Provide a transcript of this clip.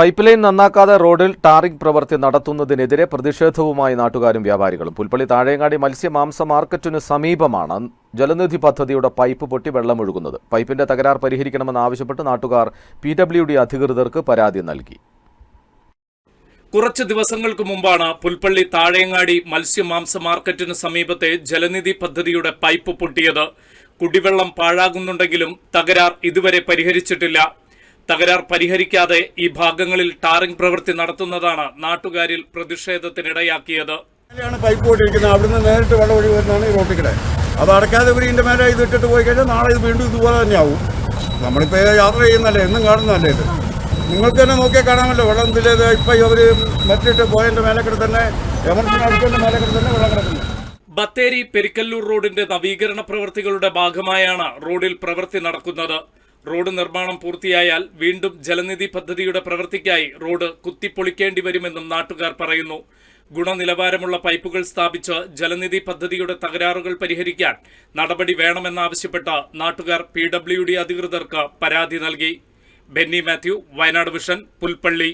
Pipe line നന്നാക്കാതെ റോഡിൽ tarring പ്രവൃത്തി നടത്തുന്നതിനെതിരെ പ്രതിഷേധവുമായി നാട്ടുകാരും വ്യാപാരികളും. പുൽപ്പള്ളി താഴേങ്ങാടി മത്സ്യ മാംസ മാർക്കറ്റിന് സമീപമാണ് ജലനിധി പദ്ധതിയുടെ പൈപ്പ് പൊട്ടി വെള്ളമൊഴുകുന്നത്. പൈപ്പിന്റെ തകരാർ പരിഹരിക്കണമെന്ന് ആവശ്യപ്പെട്ട് നാട്ടുകാർ പി ഡബ്ല്യു ഡി അധികൃതർക്ക് പരാതി നൽകി. കുറച്ച് ദിവസങ്ങൾക്ക് മുമ്പാണ് പുൽപ്പള്ളി താഴേങ്ങാടി മത്സ്യ മാംസ മാർക്കറ്റിന് സമീപത്തെ ജലനിധി പദ്ധതിയുടെ പൈപ്പ് പൊട്ടിയത്. കുടിവെള്ളം പാഴാകുന്നുണ്ടെങ്കിലും തകരാർ ഇതുവരെ പരിഹരിച്ചിട്ടില്ല. തകരാർ പരിഹരിക്കാതെ ഈ ഭാഗങ്ങളിൽ ടാറിംഗ് പ്രവൃത്തി നടത്തുന്നതാണ് നാട്ടുകാരിൽ പ്രതിഷേധത്തിനിടയാക്കിയത്. പൈപ്പ് പോയിട്ടിരിക്കുന്നത് അവിടുന്ന് നേരിട്ട് വെള്ളം ഒഴി വരുന്നതാണ് ഈ റോട്ടിക്കടെ അത് അടക്കാതെ ഇവർ ഇതിന്റെ മേലെ ഇത് ഇട്ടിട്ട് പോയി കഴിഞ്ഞാൽ നാളെ ഇത് വീണ്ടും ഇതുപോലെ തന്നെ ആവും നമ്മളിപ്പോൾ യാത്ര ചെയ്യുന്നല്ലേ എന്നും കാണുന്നല്ലേ ഇത്? നിങ്ങൾക്ക് തന്നെ നോക്കിയാൽ കാണാമല്ലോ. വെള്ളം ഇതിലേത് ഇപ്പം ഇവർ മറ്റിട്ട് പോയതിന്റെ മേലക്കിടെ തന്നെ എമർജൻസി അടുത്തതിന്റെ മേലക്കിടെ തന്നെ വെള്ളം കിടക്കുന്നു. ബത്തേരി പെരിക്കല്ലൂർ റോഡിന്റെ നവീകരണ പ്രവൃത്തികളുടെ ഭാഗമായാണ് റോഡിൽ പ്രവൃത്തി നടക്കുന്നത്. റോഡ് നിർമ്മാണം പൂർത്തിയായാൽ വീണ്ടും ജലനിധി പദ്ധതിയുടെ പ്രവൃത്തിക്കായി റോഡ് കുത്തിപ്പൊളിക്കേണ്ടി വരുമെന്നും നാട്ടുകാർ പറയുന്നു. ഗുണനിലവാരമുള്ള പൈപ്പുകൾ സ്ഥാപിച്ച് ജലനിധി പദ്ധതിയുടെ തകരാറുകൾ പരിഹരിക്കാൻ നടപടി വേണമെന്നാവശ്യപ്പെട്ട് നാട്ടുകാർ പി ഡബ്ല്യു ഡി അധികൃതർക്ക് പരാതി നൽകി. ബെന്നി മാത്യു വയനാട് വിഷൻ പുൽപ്പള്ളി.